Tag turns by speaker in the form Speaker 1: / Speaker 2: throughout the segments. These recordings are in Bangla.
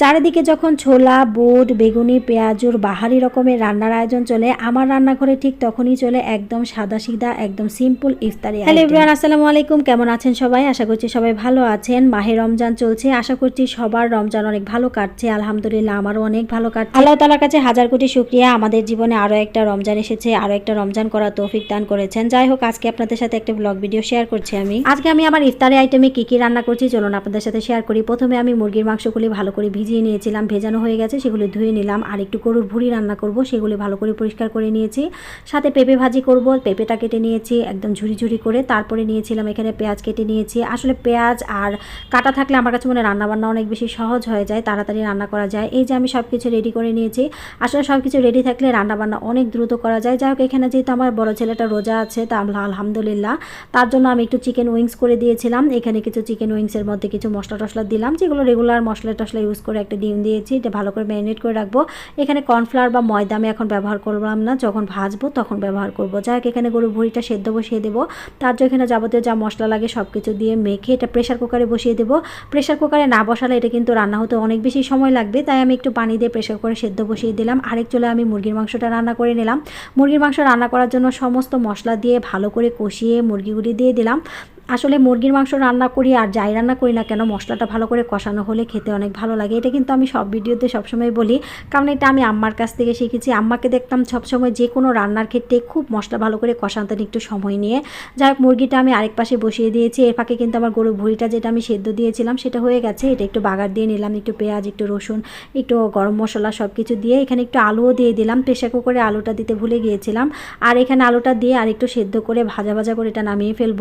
Speaker 1: চারিদিকে যখন ছোলা বুট বেগুনি পেঁয়াজুর বাহারি রকমের রান্নার আয়োজন চলে আমার রান্নাঘরে ঠিক তখনই চলে একদম সাদা সিধা একদম সিম্পল ইফতারি হ্যালো এভরিওয়ান আসসালামু আলাইকুম। কেমন আছেন সবাই? আশা করছি সবাই ভালো আছেন। মাহে রমজান চলছে। আশা করছি সবার রমজান অনেক ভালো কাটছে। আলহামদুলিল্লাহ আমারও অনেক ভালো কাটছে। আল্লাহ তালার কাছে হাজার কোটি শুক্রিয়া। আমাদের জীবনে আরও একটা রমজান এসেছে আরও একটা রমজান করার তৌফিক দান করেছেন। যাই হোক আজকে আপনাদের সাথে একটা ব্লগ ভিডিও শেয়ার করছি আমি। আজকে আমি আমার ইফতারি আইটেমে কি কি রান্না করছি চলুন আপনাদের সাথে শেয়ার করি। প্রথমে আমি মুরগির মাংসগুলি ভালো করে ভিজিয়ে নিয়েছিলাম, ভেজানো হয়ে গেছে, সেগুলি ধুয়ে নিলাম। আর একটু গরুর ভুড়ি রান্না করব, সেগুলি ভালো করে পরিষ্কার করে নিয়েছি। সাথে পেঁপে ভাজি করব, পেঁপেটা কেটে নিয়েছি একদম ঝুড়ি ঝুড়ি করে। তারপরে নিয়েছিলাম এখানে পেঁয়াজ কেটে নিয়েছি। আসলে পেঁয়াজ আর কাটা থাকলে আমার কাছে মনে রান্নাবান্না অনেক বেশি সহজ হয়ে যায়, তাড়াতাড়ি রান্না করা যায়। এই যে আমি সব কিছু রেডি করে নিয়েছি। আসলে সব কিছু রেডি থাকলে রান্নাবান্না অনেক দ্রুত করা যায়। যাই হোক, এখানে যেহেতু আমার বড় ছেলেটা রোজা আছে, তা আলহামদুলিল্লাহ। তার জন্য আমি একটু চিকেন উইংস করে দিয়েছিলাম। এখানে কিছু চিকেন উইংসের মধ্যে কিছু মশলা টশলা দিলাম, যেগুলো রেগুলার মশলা টশলা ইউজ করে একটা ডিম দিয়েছি, এটা ভালো করে ম্যারিনেট করে রাখব। এখানে কর্নফ্লাওয়ার বা ময়দা আমি এখন ব্যবহার করলাম না, যখন ভাজবো তখন ব্যবহার করব। যাই হোক, এখানে গরুর ভুঁড়িটা সেদ্ধ বসিয়ে দেবো। তার জন্য এখানে যাবতীয় যা মশলা লাগে সব কিছু দিয়ে মেখে এটা প্রেশার কুকারে বসিয়ে দেবো। প্রেশার কুকারে না বসালে এটা কিন্তু রান্না হতে অনেক বেশি সময় লাগবে, তাই আমি একটু পানি দিয়ে প্রেশার কুকারে সেদ্ধ বসিয়ে দিলাম। আরেক চলে আমি মুরগির মাংসটা রান্না করে নিলাম। মুরগির মাংস রান্না করার জন্য সমস্ত মশলা দিয়ে ভালো করে কষিয়ে মুরগিগুলি দিয়ে দিলাম। আসলে মুরগির মাংস রান্না করি আর যাই রান্না করি না কেন, মশলাটা ভালো করে কষানো হলে খেতে অনেক ভালো লাগে। এটা কিন্তু আমি সব ভিডিওতে সবসময় বলি, কারণ এটা আমি আম্মার কাছ থেকে শিখেছি। আম্মাকে দেখতাম সবসময় যে কোনো রান্নার ক্ষেত্রে খুব মশলা ভালো করে কষাতেন একটু সময় নিয়ে। যাই হোক, মুরগিটা আমি আরেক পাশে বসিয়ে দিয়েছি। এর ফাঁকে কিন্তু আমার গরু ভুঁড়িটা যেটা আমি সেদ্ধ দিয়েছিলাম, সেটা হয়ে গেছে। এটা একটু বাগার দিয়ে নিলাম, একটু পেঁয়াজ, একটু রসুন, একটু গরম মশলা সব কিছু দিয়ে এখানে একটু আলুও দিয়ে দিলাম। প্রেশার কুকারে আলুটা দিতে ভুলে গিয়েছিলাম। আর এখানে আলুটা দিয়ে আর একটু সেদ্ধ করে ভাজা ভাজা করে এটা নামিয়ে ফেলব।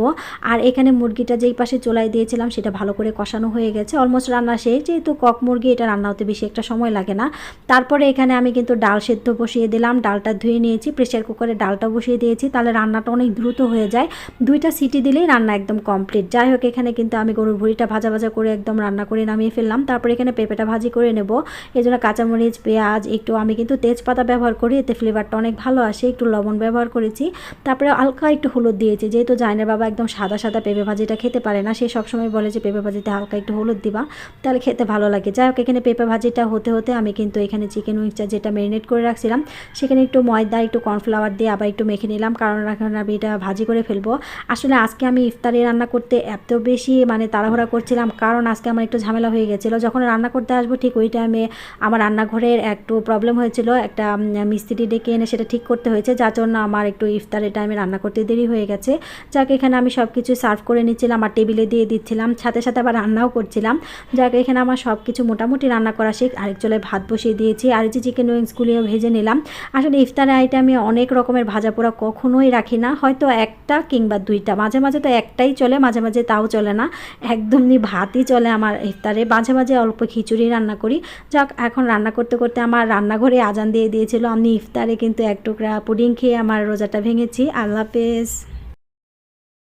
Speaker 1: আর এখানে মুরগিটা যেই পাশে চোলাই দিয়েছিলাম, সেটা ভালো করে কষানো হয়ে গেছে। অলমোস্ট রান্না শেষ, যেহেতু কক মুরগি, এটা রান্না হতে বেশি একটা সময় লাগে না। তারপরে এখানে আমি কিন্তু ডাল সেদ্ধ বসিয়ে দিলাম, ডালটা ধুয়ে নিয়েছি প্রেশার কুকারে ডালটা বসিয়ে দিয়েছি, তাহলে রান্নাটা অনেক দ্রুত হয়ে যায়। দুইটা সিটি দিলেই রান্না একদম কমপ্লিট যাই হোক, এখানে কিন্তু আমি গরুর ভুড়িটা ভাজা ভাজা করে একদম রান্না করে নামিয়ে ফেললাম। তারপরে এখানে পেঁপেটা ভাজি করে নেব। এই জন্য কাঁচামরিচ, পেঁয়াজ, একটু আমি কিন্তু তেজপাতা ব্যবহার করি, এতে ফ্লেভারটা অনেক ভালো আসে। একটু লবণ ব্যবহার করেছি। তারপরে হালকা একটু হলুদ দিয়েছি, যেহেতু জাইনের বাবা একদম সাদা সাদা পেঁপে ভাজিটা খেতে পারে না। সে সবসময় বলে যে, পেঁপে ভাজিতে হালকা একটু হলুদ দিবা, তাহলে খেতে ভালো লাগে। যাই হোক, এখানে পেঁপে ভাজিটা হতে হতে আমি কিন্তু এখানে চিকেন উইংসটা যেটা ম্যারিনেট করে রাখছিলাম, সেখানে একটু ময়দা, একটু কর্নফ্লাওয়ার দিয়ে আবার একটু মেখে নিলাম, কারণ এখন আমি এটা ভাজি করে ফেলব। আসলে আজকে আমি ইফতারি রান্না করতে এত বেশি মানে তাড়াহুড়া করছিলাম, কারণ আজকে আমার একটু ঝামেলা হয়ে গেছিল। যখন রান্না করতে আসব ঠিক ওই টাইমে আমার রান্নাঘরের একটু প্রবলেম হয়েছিল, একটা মিস্ত্রি ডেকে এনে সেটা ঠিক করতে হয়েছে, যার জন্য আমার একটু ইফতারের টাইমে রান্না করতে দেরি হয়ে গেছে। যাকে, এখানে আমি সব কিছু সার্ভ করে নিচ্ছিলাম আর টেবিলে দিয়ে দিচ্ছিলাম। সাথে সাথে আবার রান্নাও করছিলাম। যাক এখানে আমার সব কিছু মোটামুটি রান্না করা শেখ আরেক চলে ভাত বসিয়ে দিয়েছি। আর এই যে চিকেন উইংসগুলিও ভেজে নিলাম। আসলে ইফতারের আইটেমে অনেক রকমের ভাজা পোড়া কখনোই রাখি না। হয়তো একটা কিংবা দুইটা। মাঝে মাঝে তো একটাই চলে, মাঝে মাঝে তাও চলে না। একদমই ভাতই চলে আমার ইফতারে। মাঝে মাঝে অল্প খিচুড়ি রান্না করি। যাক, এখন রান্না করতে করতে আমার রান্নাঘরে আজান দিয়ে দিয়েছিল। আমি ইফতারে কিন্তু এক টুকরা পুডিং খেয়ে আমার রোজাটা ভেঙেছি। আল্লাহ হাফেজ।